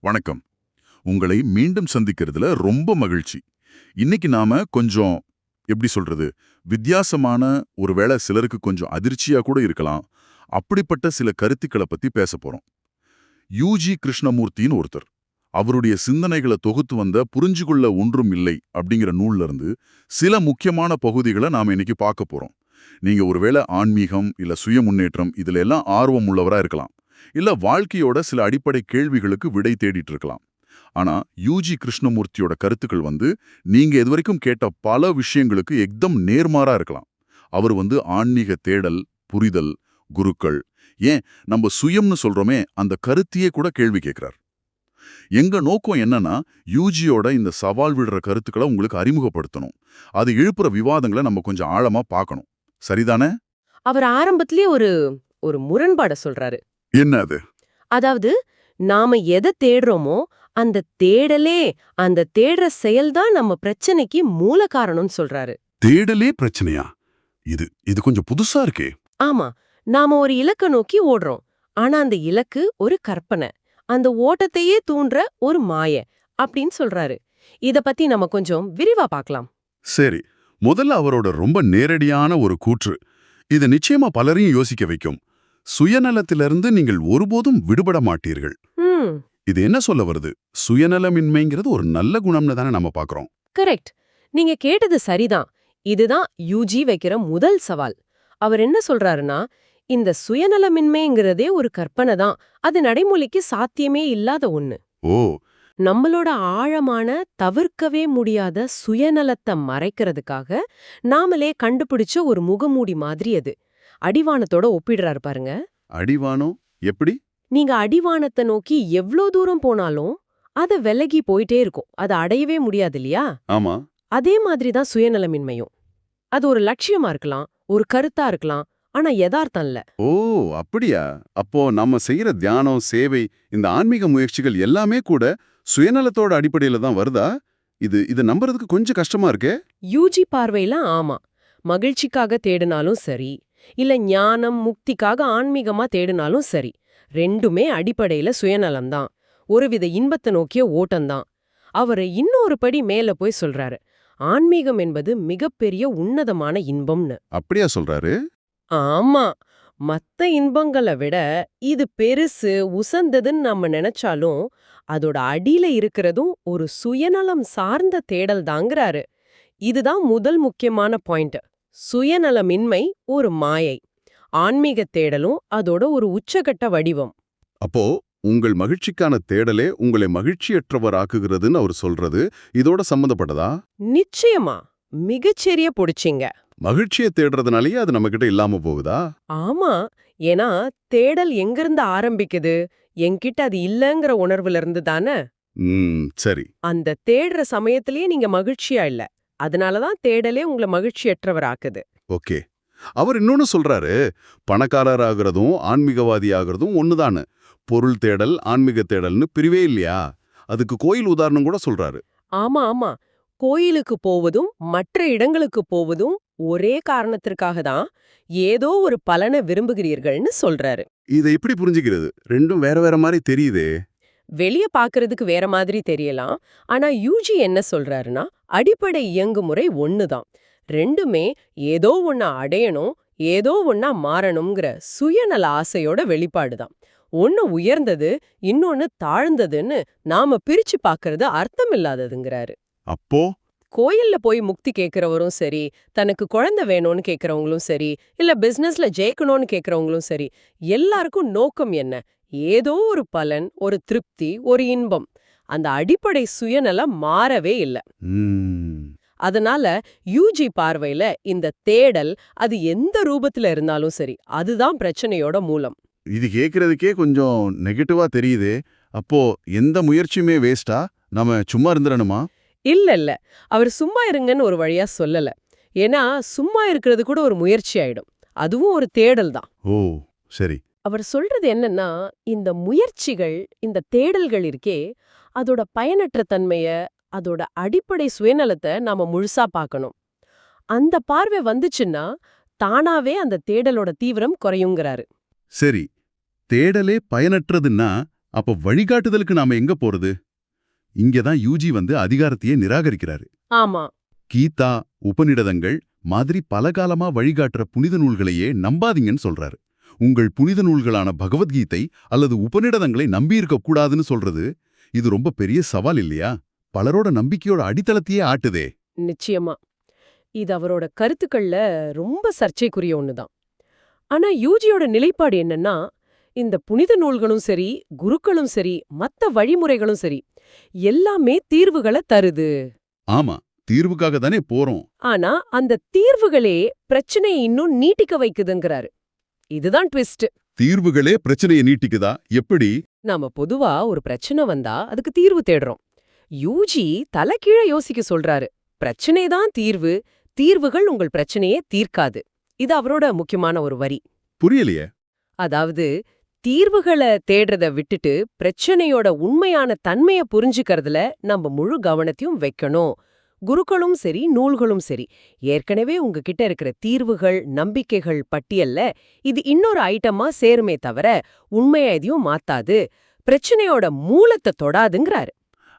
வணக்கம். உங்களை மீண்டும் சந்திக்கிறதுல ரொம்ப மகிழ்ச்சி. இன்னைக்கு நாம கொஞ்சம் எப்படி சொல்றது வித்தியாசமான ஒருவேளை சிலருக்கு கொஞ்சம் அதிர்ச்சியா கூட இருக்கலாம். அப்படிப்பட்ட சில கருத்துக்களை பத்தி பேச போறோம். யூஜி கிருஷ்ணமூர்த்தின்னு ஒருத்தர். அவருடைய சிந்தனைகளை தொகுத்து வந்த புரிஞ்சுகொள்ள ஒன்றும் இல்லை அப்படிங்கிற நூல்ல இருந்து சில முக்கியமான பகுதிகளை நாம இன்னைக்கு பார்க்க போறோம். நீங்க ஒருவேளை ஆன்மீகம் இல்ல சுய முன்னேற்றம் இதுல எல்லாம் ஆர்வம் உள்ளவரா இருக்கலாம். இல்ல வாழ்க்கையோட சில அடிப்படை கேள்விகளுக்கு விடை தேடிட்டு இருக்கலாம். ஆனா யூஜி கிருஷ்ணமூர்த்தியோட கருத்துக்கள் வந்து நீங்க இதுவரைக்கும் கேட்ட பல விஷயங்களுக்கு எக்தம் நேர்மாறா இருக்கலாம். அவர் வந்து ஆன்மீக தேடல் புரிதல் குருக்கள். ஏன்? நம்ம சுயம்னு சொல்றோமே அந்த கருத்தையே கூட கேள்வி கேட்கிறார் எங்க நோக்கம் என்னன்னா யூஜியோட இந்த சவால் விடுற கருத்துக்களை உங்களுக்கு அறிமுகப்படுத்தணும். அது எழுப்புற விவாதங்களை நம்ம கொஞ்சம் ஆழமா பார்க்கணும். சரிதானே? அவர் ஆரம்பத்திலேயே ஒரு ஒரு முரண்பாடை சொல்றாரு. என்ன அது அதாவது நாம எதை தேடுறோமோ அந்த தேடலே அந்த தேடுற செயல்தான் நம்ம பிரச்சனைக்கு மூல காரணம்னு சொல்றாரு. தேடலே பிரச்சனையா? இது இது கொஞ்சம் புதுசா இருக்கே. ஆமா நாம ஒரு இலக்க நோக்கி ஓடுறோம். ஆனா அந்த இலக்கு ஒரு கற்பனை. அந்த ஓட்டத்தையே தூண்டுற ஒரு மாய அப்படின்னு சொல்றாரு. இத பத்தி நம்ம கொஞ்சம் விரிவா பார்க்கலாம். சரி முதல்ல அவரோட ரொம்ப நேரடியான ஒரு கூற்று. இது நிச்சயமா பலரையும் யோசிக்க வைக்கும். சுயநலத்திலிருந்து நீங்கள் ஒருபோதும் விடுபட மாட்டீர்கள் இது என்ன சொல்ல வருது? சுயநலமின்மைங்கிறது ஒரு நல்ல குணம்னு தானே நம்ம பார்க்கறோம் கரெக்ட். நீங்க கேட்டது சரிதான். இதுதான் யூஜி வைக்கிற முதல் சவால். அவர் என்ன சொல்றாருன்னா இந்த சுயநலமின்மைங்கிறதே ஒரு கற்பனை தான். அது நடைமொழிக்கு சாத்தியமே இல்லாத ஒண்ணு. ஓ. நம்மளோட ஆழமான தவிர்க்கவே முடியாத சுயநலத்தை மறைக்கிறதுக்காக நாமளே கண்டுபிடிச்ச ஒரு முகமூடி மாதிரி அது. அடிவானத்தோட ஒப்பிடுறாரு பாருங்க. அடிவானம்? எப்படி? நீங்க அடிவானத்தை நோக்கி எவ்ளோ தூரம் போனாலும் அது விலகி போயிட்டே இருக்கும். அது அடையவே முடியாது இல்லையா? ஆமா. அதே மாதிரி தான் சுயநலமின்மையும். அது ஒரு லட்சியமா இருக்கலாம் ஒரு கருத்தா இருக்கலாம் ஆனா யதார்த்தம் இல்ல. ஓ அப்படியா? அப்போ நம்ம செய்யற தியானம் சேவை இந்த ஆன்மீக முயற்சிகள் எல்லாமே கூட சுயநலத்தோட அடிப்படையில தான் வருதா? இது இது நம்புறதுக்கு கொஞ்சம் கஷ்டமா இருக்கே. யூஜி பார்வையில ஆமா. மகிழ்ச்சிக்காக தேடினாலும் சரி இல்ல ஞானம் முக்திக்காக ஆன்மீகமா தேடினாலும் சரி. ரெண்டுமே அடிப்படையில சுயநலம்தான். ஒருவித இன்பத்தை நோக்கிய ஓட்டம்தான். அவரு இன்னொரு படி மேல போய் சொல்றாரு. ஆன்மீகம் என்பது மிகப்பெரிய உன்னதமான இன்பம்னு. அப்படியா சொல்றாரு? ஆமா. மத்த இன்பங்களை விட இது பெருசு உசந்ததுன்னு நம்ம நினைச்சாலும் அதோட அடியில இருக்கிறதும் ஒரு சுயநலம் சார்ந்த தேடல் தாங்கிறாரு இதுதான் முதல் முக்கியமான பாயிண்ட். சுயநலமின்மை ஒரு மாயை. ஆன்மீக தேடலும் அதோட ஒரு உச்சகட்ட வடிவம். அப்போ உங்கள் மகிழ்ச்சிக்கான தேடலே உங்களை மகிழ்ச்சியற்றவராக்குகிறதுன்னு அவர் சொல்றது இதோட சம்மந்தப்பட்டதா நிச்சயமா. மிகச்சரிய பொடிச்சிங்க. மகிழ்ச்சியை தேடுறதுனாலயே அது நம்ம கிட்ட இல்லாம போகுதா? ஆமா. ஏன்னா தேடல் எங்கிருந்து ஆரம்பிக்குது? என்கிட்ட அது இல்லங்கிற உணர்வுல இருந்து தானே? ம் சரி. அந்த தேடுற சமயத்திலேயே நீங்க மகிழ்ச்சியா இல்ல. அதனாலதான் தேடலே உங்களை மகிழ்ச்சியற்றவர் ஆக்குது ஓகே. அவர் இன்னொன்னு சொல்றாரு பணக்காரர் ஆகிறதும் ஆன்மீகவாதி ஆகிறதும் ஒண்ணுதானு பொருள் தேடல் ஆன்மீக தேடல்னு பிரிவே இல்லையா? அதுக்கு கோயில் உதாரணம் கூட சொல்றாரு. ஆமா ஆமா. கோயிலுக்கு போவதும் மற்ற இடங்களுக்கு போவதும் ஒரே காரணத்திற்காக தான் ஏதோ ஒரு பலனை விரும்புகிறீர்கள்னு சொல்றாரு. இதை எப்படி புரிஞ்சுக்கிறது? ரெண்டும் வேற வேற மாதிரி தெரியுதே. வெளிய பாக்குறதுக்கு வேற மாதிரி தெரியலாம். ஆனா யூஜி என்ன சொல்றாருன்னா அடிப்படை இயங்குமுறை ஒண்ணுதான். ரெண்டுமே ஏதோ ஒண்ண அடையணும் ஏதோ ஒண்ணா மாறணுங்கிற சுயநல ஆசையோட வெளிப்பாடுதான். ஒண்ணு உயர்ந்தது இன்னொன்னு தாழ்ந்ததுன்னு நாம பிரிச்சு பாக்குறது அர்த்தமில்லாததுங்கிறாரு. அப்போ? கோயில்ல போய் முக்தி கேக்குறவரும் சரி தனக்கு குழந்தை வேணும்னு கேக்குறவங்களும் சரி இல்ல பிசினஸ்ல ஜெயிக்கணும்னு கேக்குறவங்களும் சரி எல்லாருக்கும் நோக்கம் என்ன? ஏதோ ஒரு பலன் ஒரு திருப்தி ஒரு இன்பம். அந்த அடிப்படை சுயநலம் மாறவே இல்ல. அதனால யூஜி பார்வையில இந்த தேடல் அது எந்த ரூபத்துல இருந்தாலும் சரி அதுதான் பிரச்சனையோட மூலம். இது கேக்குறதுக்கே கொஞ்சம் நெகட்டிவா தெரியுதே. அப்போ எந்த முயற்சியுமே வேஸ்டா நம்ம சும்மா இருந்துடணுமா இல்ல இல்ல. அவர் சும்மா இருங்கன்னு ஒரு வழியா சொல்லல. ஏன்னா சும்மா இருக்கிறது கூட ஒரு முயற்சி ஆயிடும். அதுவும் ஒரு தேடல் தான். ஓ சரி. அவர் சொல்றது என்னன்னா இந்த முயற்சிகள் இந்த தேடல்கள் இருக்கே அதோட பயனற்ற தன்மைய அதோட அடிப்படை சுயநலத்தை நாம முழுசா பார்க்கணும் அந்த பார்வை வந்துச்சுன்னா தானாவே அந்த தேடலோட தீவிரம் குறையுங்கிறாரு. சரி தேடலே பயனற்றதுன்னா அப்ப வழிகாட்டுதலுக்கு நாம எங்க போறது? இங்கதான் யூஜி வந்து அதிகாரத்தையே நிராகரிக்கிறாரு. ஆமா. கீதா உபநிடதங்கள் மாதிரி பல காலமா வழிகாட்டுற புனித நூல்களையே நம்பாதீங்கன்னு சொல்றாரு. உங்கள் புனித நூல்களான பகவத்கீதை அல்லது உபநிடதங்களை நம்பியிருக்க கூடாதுன்னு சொல்றது இது ரொம்ப பெரிய சவால் இல்லையா? பலரோட நம்பிக்கையோட அடித்தளத்தையே ஆட்டுதே. நிச்சயமா. இது அவரோட கருத்துக்கள்ல ரொம்ப சர்ச்சைக்குரிய ஒண்ணுதான். ஆனா யூஜியோட நிலைப்பாடு என்னன்னா இந்த புனித நூல்களும் சரி குருக்களும் சரி மத்த வழிமுறைகளும் சரி எல்லாமே தீர்வுகளை தருது. ஆமா தீர்வுக்காக தானே போறோம். ஆனா அந்த தீர்வுகளே பிரச்சனையை இன்னும் நீட்டிக்க வைக்குதுங்கிறாரு. இதுதான் ட்விஸ்ட் தீர்வுகளே பிரச்சனையை நீட்டிக்குதா? எப்படி? நாம பொதுவா ஒரு பிரச்சனை வந்தா அதுக்கு தீர்வு தேடுறோம். யூஜி தலைகீழ யோசிக்க சொல்றாரு. பிரச்சனை தான் தீர்வு. தீர்வுகள் உங்கள் பிரச்சனையே தீர்க்காது. இது அவரோட முக்கியமான ஒரு வரி. புரியலையே. அதாவது தீர்வுகளை தேடுறத விட்டுட்டு பிரச்சனையோட உண்மையான தன்மைய புரிஞ்சுக்கறதுல நம்ம முழு கவனத்தையும் வைக்கணும். குருக்களும் சரி நூல்களும் சரி. ஏற்கனவே உங்ககிட்ட இருக்கிற தீர்வுகள் நம்பிக்கைகள் பட்டியல்ல இது இன்னொரு ஐட்டமா சேருமே தவிர உண்மையா எதையும் மாத்தாது. பிரச்சனையோட மூலத்தை தொடாதுங்கிறாரு.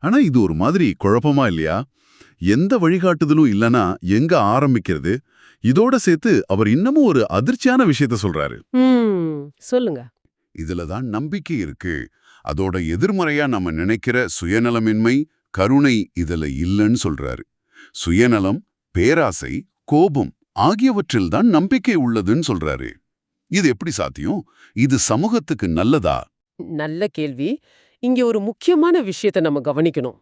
ஆனா இது ஒரு மாதிரி குழப்பமா இல்லையா? எந்த வழிகாட்டுதலும் இல்லனா எங்க ஆரம்பிக்கிறது? இதோட சேர்த்து அவர் இன்னமும் ஒரு அதிர்ச்சியான விஷயத்த சொல்றாரு. சொல்லுங்க. இதுல தான் நம்பிக்கை இருக்கு. அதோட எதிர்மறையா நம்ம நினைக்கிற சுயநலமின்மை கருணை இதுல இல்லைன்னு சொல்றாரு. சுயநலம் பேராசை கோபம் ஆகியவற்றில் தான் நம்பிக்கை உள்ளதுன்னு சொல்றாரு. இது எப்படி சாத்தியம்? இது சமூகத்துக்கு நல்லதா? நல்ல கேள்வி. இங்க ஒரு முக்கியமான விஷயத்த நம்ம கவனிக்கணும்.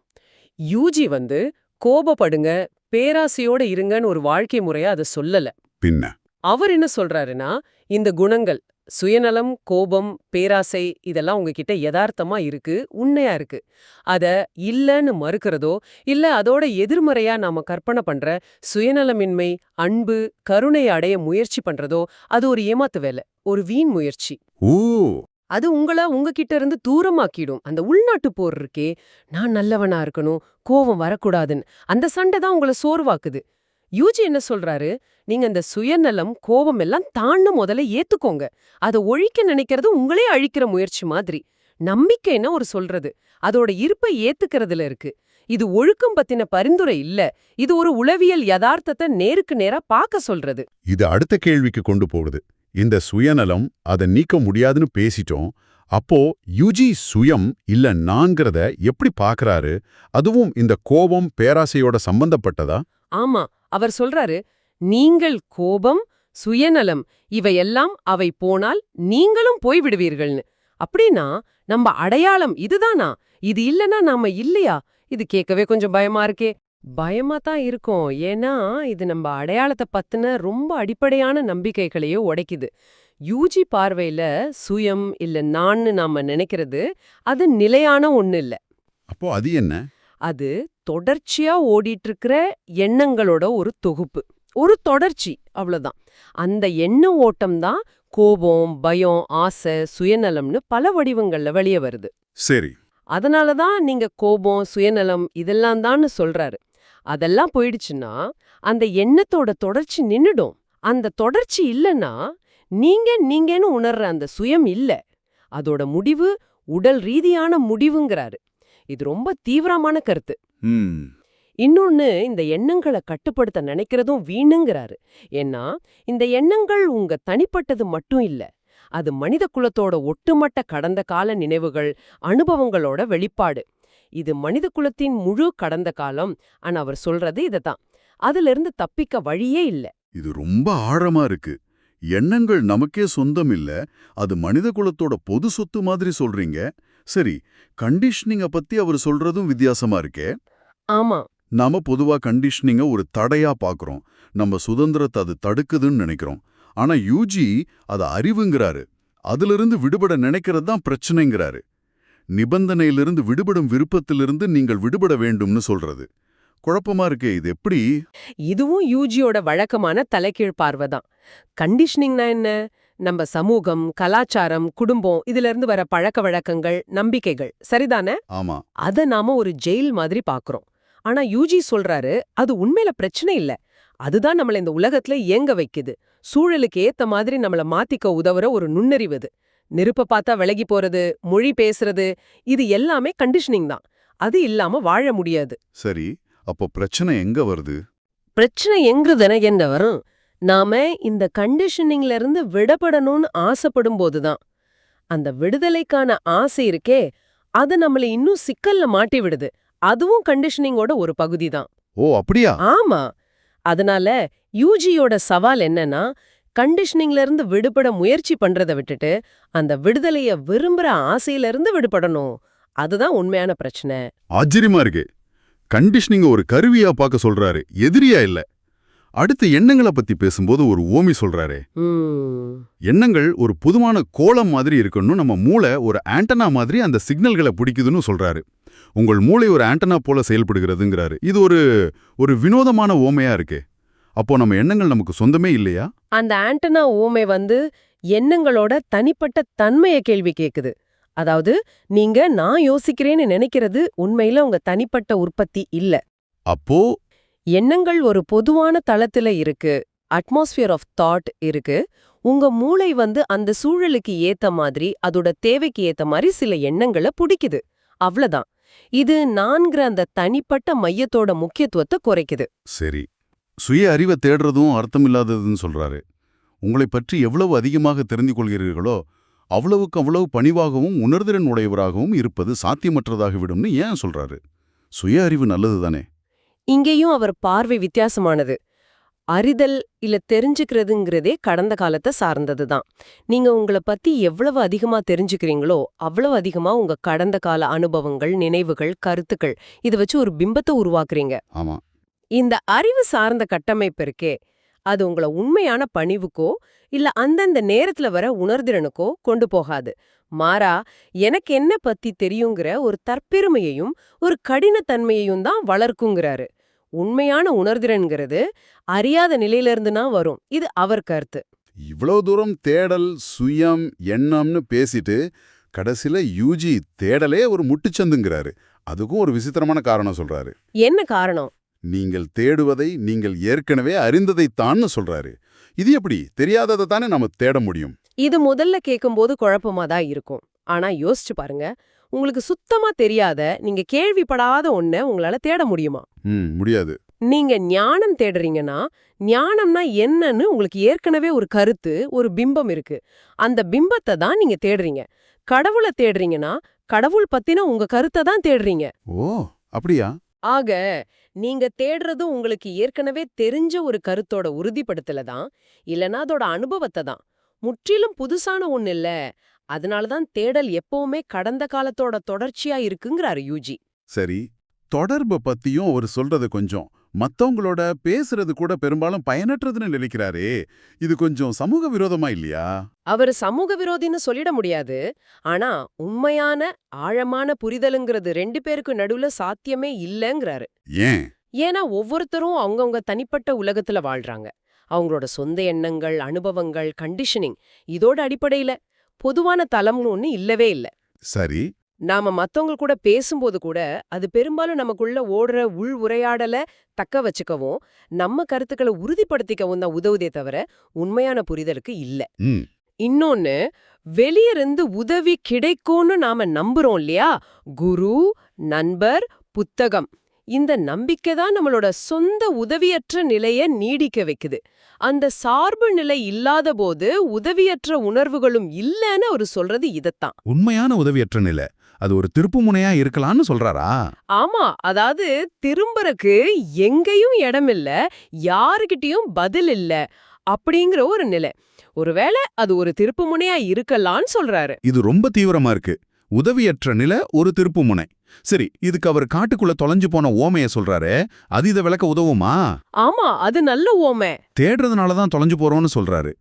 யூஜி வந்து கோபப்படுங்க பேராசையோட இருங்கன்னு ஒரு வாழ்க்கை முறையா அதை சொல்லல. பின்ன? அவர் என்ன சொல்றாருன்னா இந்த குணங்கள் சுயநலம் கோபம் பேராசை இதெல்லாம் உங்ககிட்ட யதார்த்தமா இருக்கு உண்மையா இருக்கு. அத இல்லன்னு மறுக்கிறதோ இல்ல அதோட எதிர்மறையா நாம கற்பனை பண்ற சுயநலமின்மை அன்பு கருணை அடைய முயற்சி பண்றதோ அது ஒரு ஏமாத்து வேலை ஒரு வீண் முயற்சி. ஓ! அது உங்கள உங்ககிட்ட இருந்து தூரமாக்கிடும். அந்த உள்நாட்டு போர் இருக்கே நான் நல்லவனா இருக்கணும் கோவம் வரக்கூடாதுன்னு. அந்த சண்டை தான் உங்களை சோர்வாக்குது. யூஜி என்ன சொல்றாரு? நீங்க அந்த சுயநலம் கோபம் எல்லாம் தான்னு முதல்ல ஏத்துக்கோங்க. அதை ஒழிக்க நினைக்கிறது உங்களே அழிக்கிற முயற்சி மாதிரி. நம்பிக்கைன்னா ஒரு சொல்றது. அதோட இருப்பை ஏத்துக்கிறதுல இருக்கு. இது ஒழுக்கம் பத்தின பரிந்துரை இல்ல. இது ஒரு உளவியல் யதார்த்தத்தை நேருக்கு நேரா பார்க்க சொல்றது. இது அடுத்த கேள்விக்கு கொண்டு போகுது. இந்த சுயநலம் அதை நீக்க முடியாதுன்னு பேசிட்டோம். அப்போ யுஜி சுயம் இல்ல நான்கிறத எப்படி பார்க்கறாரு? அதுவும் இந்த கோபம் பேராசையோட சம்பந்தப்பட்டதா? ஆமா. அவர் சொல்றாரு நீங்கள் கோபம் சுயநலம் இவையெல்லாம் அவை போனால் நீங்களும் போய்விடுவீர்கள்னு அப்படின்னா நம்ம அடையாளம் இதுதானா? இது இல்லனா நாம இல்லையா? இது கேட்கவே கொஞ்சம் பயமா இருக்கே. பயமா தான் இருக்கும். ஏன்னா இது நம்ம அடையாளத்தை பத்தின ரொம்ப அடிப்படையான நம்பிக்கைகளையே உடைக்குது. யூஜி பார்வையில சுயம் இல்ல நான்னு நாம நினைக்கிறது அது நிலையான ஒண்ணு இல்ல. அப்போ அது என்ன? அது தொடர்ச்சியா ஓடிட்டு இருக்கிற எண்ணங்களோட ஒரு தொகுப்பு. ஒரு தொடர்ச்சி அவ்வளவுதான். அந்த எண்ண ஓட்டம் தான் கோபம் பயம் ஆசை சுயநலம்னு பல வடிவங்கள்ல வெளியே வருது. சரி. அதனால தான் நீங்க கோபம் சுயநலம் இதெல்லாம் தான்னு சொல்றாரு. அதெல்லாம் போயிடுச்சுன்னா அந்த எண்ணத்தோட தொடர்ச்சி நின்னுடும். அந்த தொடர்ச்சி இல்லைன்னா நீங்க நீங்கன்னு உணர்ற அந்த சுயம் இல்ல. அதோட முடிவு உடல் ரீதியான முடிவுங்கிறாரு. இது ரொம்ப தீவிரமான கருத்து. ம். இன்னொன்னு இந்த எண்ணங்களை கட்டுப்படுத்த நினைக்கிறதும் வீணுங்கிறாரு. ஏன்னா இந்த எண்ணங்கள் உங்க தனிப்பட்டது மட்டும் இல்ல அது மனித குலத்தோட ஒட்டுமொத்த கடந்த கால நினைவுகள் அனுபவங்களோட வெளிப்பாடு. இது மனித குலத்தின் முழு கடந்த காலம் ஆனா அவர் சொல்றது இததான். அதுல இருந்து தப்பிக்க வழியே இல்ல. இது ரொம்ப ஆழமா இருக்கு. எண்ணங்கள் நமக்கே சொந்தம் இல்ல அது மனித குலத்தோட பொது சொத்து மாதிரி சொல்றீங்க. சரி கண்டிஷனிங்க பத்தி அவர் சொல்றதும் வித்தியாசமா இருக்கே? ஆமா. நாம பொதுவா கண்டிஷனிங்க ஒரு தடையா பாக்குறோம். நம்ம சுதந்திரத்தை அது தடுக்குதுன்னு நினைக்கிறோம். ஆனா யூஜி அது அறிவுங்கிறாரு. அதிலிருந்து விடுபட நினைக்கிறது தான் பிரச்சனைங்கிறாரு. நிபந்தனையிலிருந்து விடுபடும் விருப்பத்திலிருந்து நீங்கள் விடுபட வேண்டும்னு சொல்றது. குழப்பமா இருக்கே இது எப்படி? இதுவும் யூஜியோட வழக்கமான தலைகீழ் பார்வைதான். கண்டிஷனிங்னா என்ன? நம்ம சமூகம் கலாச்சாரம் குடும்பம் இதுல இருந்து வர பழக்க வழக்கங்கள் நம்பிக்கைகள். சரிதானே? ஆமா. அத நாம ஒரு ஜெயில் மாதிரி பாக்குறோம். ஆனா யூஜி சொல்றாரு அது உண்மையில பிரச்சனை இல்ல. அதுதான் நம்மள இந்த உலகத்துல இயங்க வைக்குது. சூழலுக்கு ஏத்த மாதிரி நம்மள மாத்திக்க உதவுற ஒரு நுண்ணறிவு அது நெருப்ப பார்த்தா விலகி போறது மொழி பேசுறது இது எல்லாமே கண்டிஷனிங் தான். அது இல்லாம வாழ முடியாது. சரி அப்போ பிரச்சனை எங்க வருது? பிரச்சனை எங்குதுன என்ன வரும்? நாம இந்த கண்டிஷனிங்ல இருந்து விடப்படணும்னு ஆசைப்படும் போதுதான் அந்த விடுதலைக்கான ஆசை இருக்கே அது நம்மள இன்னும் சிக்கல்ல மாட்டி விடுது. அதுவும் கண்டிஷனிங்கோட ஒரு பகுதி தான் ஓ அப்படியா? ஆமா. அதனால யூஜியோட சவால் என்னன்னா கண்டிஷனிங்ல இருந்து விடுபட முயற்சி பண்றத விட்டுட்டு அந்த விடுதலைய விரும்புற ஆசையில இருந்து விடுபடணும். அதுதான் உண்மையான பிரச்சனை. ஆச்சரியமா இருக்கு. கண்டிஷனிங்க ஒரு கருவியா பார்க்க சொல்றாரு. எதிரியா இல்ல. அடுத்து எண்ணங்களை பத்தி பேசும்போது ஒரு ஓமி சொல்றாரே. எண்ணங்கள் ஒரு புதுமான கோலம் மாதிரி இருக்கணும் நம்ம மூளை ஒரு ஆண்டனா மாதிரி அந்த சிக்னல்களை பிடிக்குதுன்னு சொல்றாரு. உங்கள் மூளை ஒரு ஆண்டனா போல செயல்படுகிறதுங்கிறாரு. இது ஒரு ஒரு வினோதமான ஓமையா இருக்கே. அப்போ நம்ம எண்ணங்கள் நமக்கு சொந்தமே இல்லையா? அந்த ஆண்டனா ஊமை வந்து எண்ணங்களோட தனிப்பட்ட தன்மைய கேள்வி கேக்குது. அதாவது நீங்க நான் யோசிக்கிறேன்னு நினைக்கிறது உண்மையில உங்க தனிப்பட்ட உற்பத்தி இல்ல. அப்போ? எண்ணங்கள் ஒரு பொதுவான தளத்துல இருக்கு. அட்மாஸ்பியர் ஆஃப் தாட் இருக்கு. உங்க மூளை வந்து அந்த சூழலுக்கு ஏத்த மாதிரி அதோட தேவைக்கு ஏத்த மாதிரி சில எண்ணங்களை பிடிக்குது. அவ்வளவுதான் இது நான்கிற அந்த தனிப்பட்ட மையத்தோட முக்கியத்துவத்தை குறைக்குது. சரி. சுய அறிவை தேடுறதும் அர்த்தமில்லாததுன்னு சொல்றாரு. உங்களை பற்றி எவ்வளவு அதிகமாக தெரிந்து கொள்கிறீர்களோ அவ்வளவுக்கு அவ்வளவு பணிவாகவும் உணர்திறன் உடையவராகவும் இருப்பது சாத்தியமற்றதாகிவிடும்னு ஏன் சொல்றாரு? சுய அறிவு நல்லதுதானே? இங்கேயும் அவர் பார்வை வித்தியாசமானது. அறிதல் இல்ல தெரிஞ்சுக்கிறதுங்கிறதே கடந்த காலத்தை சார்ந்ததுதான். நீங்க உங்கள பத்தி எவ்வளவு அதிகமா தெரிஞ்சுக்கிறீங்களோ அவ்வளவு அதிகமா உங்க கடந்த கால அனுபவங்கள் நினைவுகள் கருத்துக்கள் இத வச்சு ஒரு பிம்பத்தை உருவாக்குறீங்க. ஆமா. இந்த அறிவு சார்ந்த கட்டமைப்பு இருக்கே அது உங்கள உண்மையான பணிவுக்கோ இல்ல அந்தந்த நேரத்துல வர உணர்திறனுக்கோ கொண்டு போகாது. மாறா எனக்கு என்ன பத்தி தெரியுங்கிற ஒரு தற்பெருமையையும் ஒரு கடினத்தன்மையையும் தான் வளர்க்குங்கிறாரு. உண்மையான உணர்திறன்கிறது அறியாத நிலையிலிருந்துனா வரும். இது அவர் கருத்து. இவ்வளவு தூரம் தேடல் சுயம் எண்ணம்னு பேசிட்டு கடைசில யூஜி தேடலே ஒரு முட்டுச்சந்துங்கிறாரு. அதுக்கும் ஒரு விசித்திரமான காரணம் சொல்றாரு. என்ன காரணம்? நீங்கள் தேடுவதை நீங்கள் ஏற்கனவே அறிந்ததைத்தான்னு சொல்றாரு. இது எப்படி? தெரியாததை தானே நம்ம தேட முடியும். இது முதல்ல கேட்கும்போது குழப்பமா தான் இருக்கும். ஆனா யோசிச்சு பாருங்க உங்களுக்கு சுத்தமா தெரியாத நீங்க கேள்விப்படாத ஒண்ண உங்களால தேட முடியுமா? முடியாது. நீங்க ஞானம் தேடுறீங்கன்னா ஞானம்னா என்னன்னு உங்களுக்கு ஏற்கனவே ஒரு கருத்து ஒரு பிம்பம் இருக்கு. அந்த பிம்பத்தை தான் நீங்க தேடுறீங்க. கடவுளை தேடுறீங்கன்னா கடவுள் பத்தின உங்க கருத்தை தான் தேடுறீங்க. ஓ அப்படியா? ஆக நீங்க தேடுறது உங்களுக்கு ஏற்கனவே தெரிஞ்ச ஒரு கருத்தோட உறுதிப்படுத்தல தான் இல்லனா அதோட அனுபவத்தை தான். முற்றிலும் புதுசான ஒண்ணு இல்ல. அதனாலதான் தேடல் எப்பவுமே கடந்த காலத்தோட தொடர்ச்சியா இருக்குங்கிறாரு யூஜி. சரி தொடர்பை பத்தியும் அவர் சொல்றது கொஞ்சம். மத்தவங்களோட பேசுறது கூட பெரும்பாலும் பயனற்றதுன்னு நினைக்கிறாரே. இது கொஞ்சம் சமூக விரோதமா இல்லையா? அவர் சமூக விரோதின்னு சொல்லிட முடியாது. ஆனா உண்மையான ஆழமான புரிதலுங்கிறது ரெண்டு பேருக்கு நடுவுல சாத்தியமே இல்லங்கறாரு. ஏன்? ஏன்னா ஒவ்வொருத்தரும் அவங்கவங்க தனிப்பட்ட உலகத்துல வாழ்றாங்க. அவங்களோட சொந்த எண்ணங்கள் அனுபவங்கள் கண்டிஷனிங் இதோட அடிப்படையில பொதுவான தளம்னு ஒண்ணு இல்லவே இல்ல. சரி. நாம மத்தவங்க கூட பேசும்போது கூட அது பெரும்பாலும் நமக்குள்ள ஓடுற உள் உரையாடல தக்க வச்சுக்கவும் நம்ம கருத்துக்களை உறுதிப்படுத்திக்கவும் தான் உதவுதே தவிர உண்மையான புரிதலுக்கு இல்ல. இன்னொன்னு வெளியிருந்து உதவி கிடைக்கும்னு நாம நம்புறோம் இல்லையா? குரு நண்பர் புத்தகம். இந்த நம்பிக்கை தான் நம்மளோட சொந்த உதவியற்ற நிலைய நீடிக்க வைக்குது. அந்த சார்பு நிலை இல்லாத போது உதவியற்ற உணர்வுகளும் இல்லைன்னு அவர் சொல்றது இதத்தான். உண்மையான உதவியற்ற நிலை. அது ஒரு திருப்புமுனையா இருக்கலாம்னு சொல்றாரா? ஆமா அதாவது திரும்பறக்கு எங்கேயும் இடம் இல்ல யாருகிட்டயும் பதில் இல்ல அப்படிங்கிற ஒரு நிலை. ஒருவேளை அது ஒரு திருப்புமுனையா இருக்கலாம்னு சொல்றாரு. இது ரொம்ப தீவிரமா இருக்கு. உதவியற்ற நிலை ஒரு திருப்புமுனை சரி இதுக்கு அவர் காட்டுக்குள்ள தொலைஞ்சு போன ஓமைய சொல்றாரே அது இதை விளக்க உதவுமா? ஆமா அது நல்ல ஓமை. தேடுறதுனால தான் தொலைஞ்சு போறோம்னு சொல்றாரு.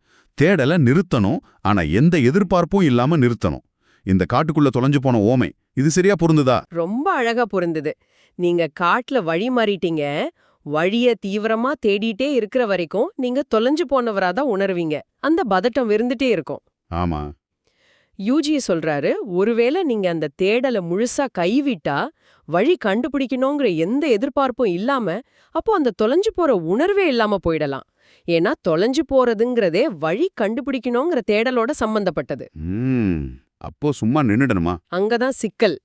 தேடல நிறுத்தணும் ஆனா எந்த எதிர்பார்ப்பும் இல்லாம நிறுத்தணும். இந்த காட்டுக்குள்ள தொலைஞ்சு போன ஓமை இது சரியா பொருந்துதா? ரொம்ப அழகா பொருந்தது. நீங்க காட்டுல வழி மாறிட்டீங்க வழிய தீவிரமா தேடிட்டே இருக்கிற வரைக்கும் நீங்க தொலைஞ்சு போனவரா தான் உணர்வீங்க. அந்த பதட்டம் இருந்துட்டே இருக்கும். ஆமா. யூஜி சொல்றாரு ஒருவேளை நீங்க அந்த தேடலை முழுசா கைவிட்டா வழி கண்டுபிடிக்கணுங்கிற எந்த எதிர்பார்ப்பும் இல்லாம அப்போ அந்த தொலைஞ்சு போற உணர்வே இல்லாம போயிடலாம். ஏன்னா தொலைஞ்சு போறதுங்கிறதே வழி கண்டுபிடிக்கணுங்கிற தேடலோட சம்பந்தப்பட்டது. ம் அப்போ சும்மா நின்னுடணுமா? அங்கதான் சிக்கல்.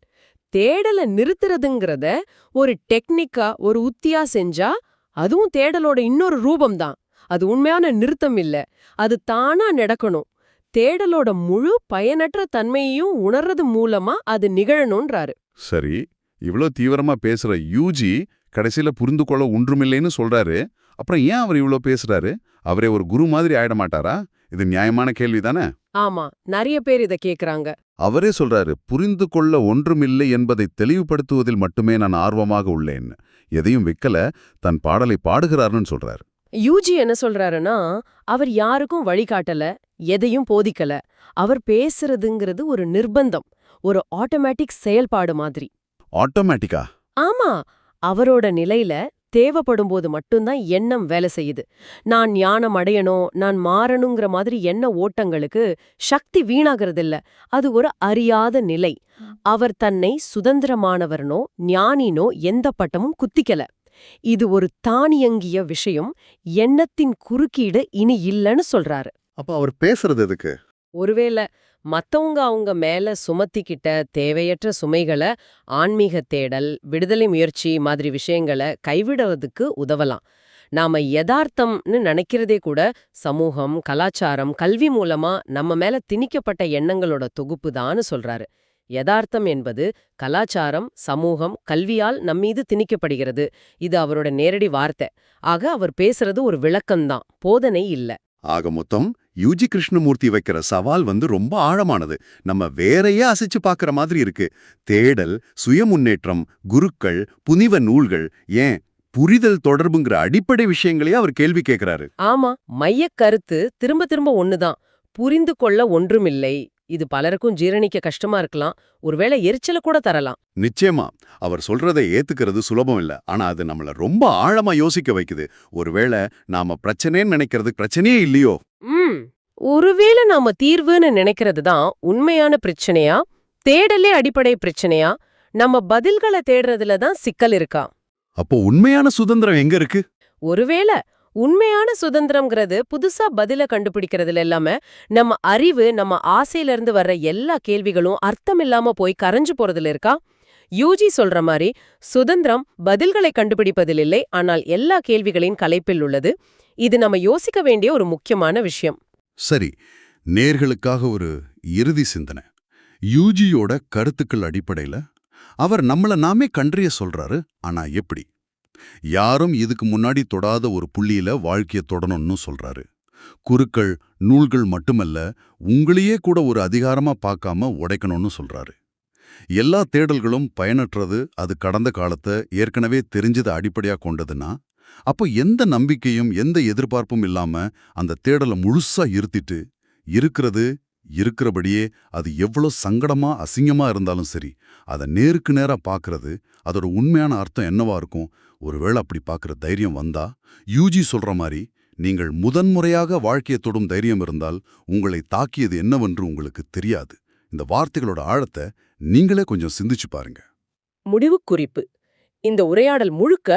தேடல நிறுத்துறதுங்கிறத ஒரு டெக்னிக்கா ஒரு உத்தியா செஞ்சா அதுவும் தேடலோட இன்னொரு ரூபம்தான். அது உண்மையான நிறுத்தம் இல்ல. அது தானா நடக்கணும். தேடலோட முழு பயனற்ற தன்மையையும் உணர்றது மூலமா அது நிகழணும்ன்றாரு. சரி இவ்ளோ தீவிரமா பேசுற யூஜி கடைசியில புரிந்து கொள்ள ஒன்றுமில்லைன்னு சொல்றாரு. அப்புறம் ஏன் அவர் இவ்ளோ பேசுறாரு? அவரே ஒரு குரு மாதிரி ஆயிட மாட்டாரா? இது நியாயமான கேள்விதானே? ஆமா நிறைய பேர் இத கேக்குறாங்க. அவரே சொல்றாரு புரிந்து கொள்ள ஒன்றுமில்லை என்பதை தெளிவுபடுத்துவதில் மட்டுமே நான் ஆர்வமாக உள்ளேன். எதையும் விக்கல தன் பாடலை பாடுகிறாருன்னு சொல்றாரு. யூஜி என்ன சொல்றாருன்னா அவர் யாருக்கும் வழிகாட்டல எதையும் போதிக்கல. அவர் பேசுறதுங்கிறது ஒரு நிர்பந்தம் ஒரு ஆட்டோமேட்டிக் செயல்பாடு மாதிரி. ஆட்டோமேட்டிக்கா? ஆமா அவரோட நிலையில தேவைப்படும் போது மட்டும்தான் எண்ணம் வேலை செய்யுது. நான் ஞானம் அடையணும் நான் மாறணுங்கிற மாதிரி எண்ண ஓட்டங்களுக்கு சக்தி வீணாகிறதில்ல. அது ஒரு அறியாத நிலை. அவர் தன்னை சுதந்திரமானவர்னோ ஞானினோ எந்த பட்டமும் குத்திக்கல. இது ஒரு தானியங்கிய விஷயம். எண்ணத்தின் குறுக்கீடு இனி இல்லைன்னு சொல்றாரு. அப்ப அவர் பேசுறது எதுக்கு? ஒருவேளை மத்தவங்க அவங்க மேல சுமத்திக்கிட்ட தேவையற்ற சுமைகளை ஆன்மீக தேடல் விடுதலை முயற்சி மாதிரி விஷயங்களை கைவிடுறதுக்கு உதவலாம். நாம யதார்த்தம்னு நினைக்கிறதே கூட சமூகம் கலாச்சாரம் கல்வி மூலமா நம்ம மேல திணிக்கப்பட்ட எண்ணங்களோட தொகுப்பு தான்னு சொல்றாரு. யதார்த்தம் என்பது கலாச்சாரம் சமூகம் கல்வியால் நம்மீது திணிக்கப்படுகிறது. இது அவரோட நேரடி வார்த்தை. ஆக அவர் பேசுறது ஒரு விளக்கம்தான். போதனை இல்ல. ஆக மொத்தம் யூஜி கிருஷ்ணமூர்த்தி வைக்கிற சவால் வந்து ரொம்ப ஆழமானது. நம்ம வேறையே அசைச்சு பார்க்குற மாதிரி இருக்கு. தேடல் சுய முன்னேற்றம் குருக்கள் புனிவ நூல்கள் ஏன் புரிதல் தொடர்புங்கிற அடிப்படை விஷயங்களையே அவர் கேள்வி கேட்கிறாரு ஆமா மையக் கருத்து திரும்ப திரும்ப ஒண்ணுதான். புரிந்து கொள்ள ஒன்றுமில்லை. இது பலருக்கும் ஜீரணிக்க கஷ்டமா இருக்கலாம். ஒருவேளை எரிச்சல கூட தரலாம். நிச்சயமா. அவர் சொல்றதை ஏத்துக்கிறது சுலபம் இல்ல. ஆனா அது நம்மள ரொம்ப ஆழமா யோசிக்க வைக்குது. ஒருவேளை நாம பிரச்சனைன்னு நினைக்கிறது பிரச்சனையே இல்லையோ? ம். ஒருவேளை நாம தீர்வுன்னு நினைக்கிறது தான் உண்மையான பிரச்சனையா? தேடலே அடிப்படை பிரச்சனையா? நம்ம பதில்களை தேடுறதுல தான் சிக்கல் இருக்கா? அப்போ உண்மையான சுதந்திரம் எங்க இருக்கு? ஒருவேளை உண்மையான சுதந்திரம்ங்கிறது புதுசா பதில கண்டுபிடிக்கிறதுல இல்லாம நம்ம அறிவு நம்ம ஆசையில இருந்து வர்ற எல்லா கேள்விகளும் அர்த்தமில்லாம போய் கரைஞ்சு போறதுல இருக்கா? யூஜி சொல்ற மாதிரி சுதந்திரம் பதில்களை கண்டுபிடிப்பதில் இல்லை ஆனால் எல்லா கேள்விகளின் கலைப்பில் உள்ளது. இது நம்ம யோசிக்க வேண்டிய ஒரு முக்கியமான விஷயம். சரி நேர்களுக்காக ஒரு இறுதி சிந்தனை. யூஜியோட கருத்துக்கள் அடிப்படையில அவர் நம்மள நாமே கன்றிய சொல்றாரு ஆனா எப்படி? யாரும் இதுக்கு முன்னாடி தொடாத ஒரு புள்ளியில வாழ்க்கைய தொடணும்னு சொல்றாரு. குருக்கள் நூல்கள் மட்டுமல்ல உங்களையே கூட ஒரு அதிகாரமா பார்க்காம உடைக்கணும்னு சொல்றாரு. எல்லா தேடல்களும் பயனற்றது அது கடந்த காலத்தை ஏற்கனவே தெரிஞ்சதை அடிப்படையா கொண்டதுன்னா அப்போ எந்த நம்பிக்கையும் எந்த எதிர்பார்ப்பும் இல்லாம அந்த தேடலை முழுசா இருத்திட்டு இருக்கிறது இருக்கிறபடியே அது எவ்வளோ சங்கடமா அசிங்கமா இருந்தாலும் சரி அதை நேருக்கு நேரா பார்க்கறது அதோட உண்மையான அர்த்தம் என்னவா இருக்கும் ஒருவேளை அப்படி பார்க்குற தைரியம் வந்தா யூஜி சொல்ற மாதிரி நீங்கள் முதன்முறையாக வாழ்க்கையை தொடும் தைரியம் இருந்தால் உங்களை தாக்கியது என்னவென்று உங்களுக்கு தெரியாது. இந்த வார்த்தைகளோட ஆழத்தை நீங்களே கொஞ்சம் சிந்திச்சு பாருங்க. முடிவு குறிப்பு இந்த உரையாடல் முழுக்க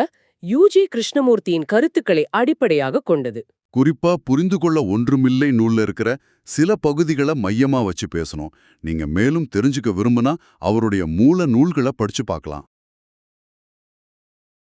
யூஜி கிருஷ்ணமூர்த்தியின் கருத்துக்களை அடிப்படையாக கொண்டது. குறிப்பா புரிந்து கொள்ள ஒன்றுமில்லை நூல்ல இருக்கிற சில பகுதிகளை மையமா வச்சு பேசணும். நீங்க மேலும் தெரிஞ்சுக்க விரும்புனா அவருடைய மூல நூல்களை படிச்சு பார்க்கலாம்.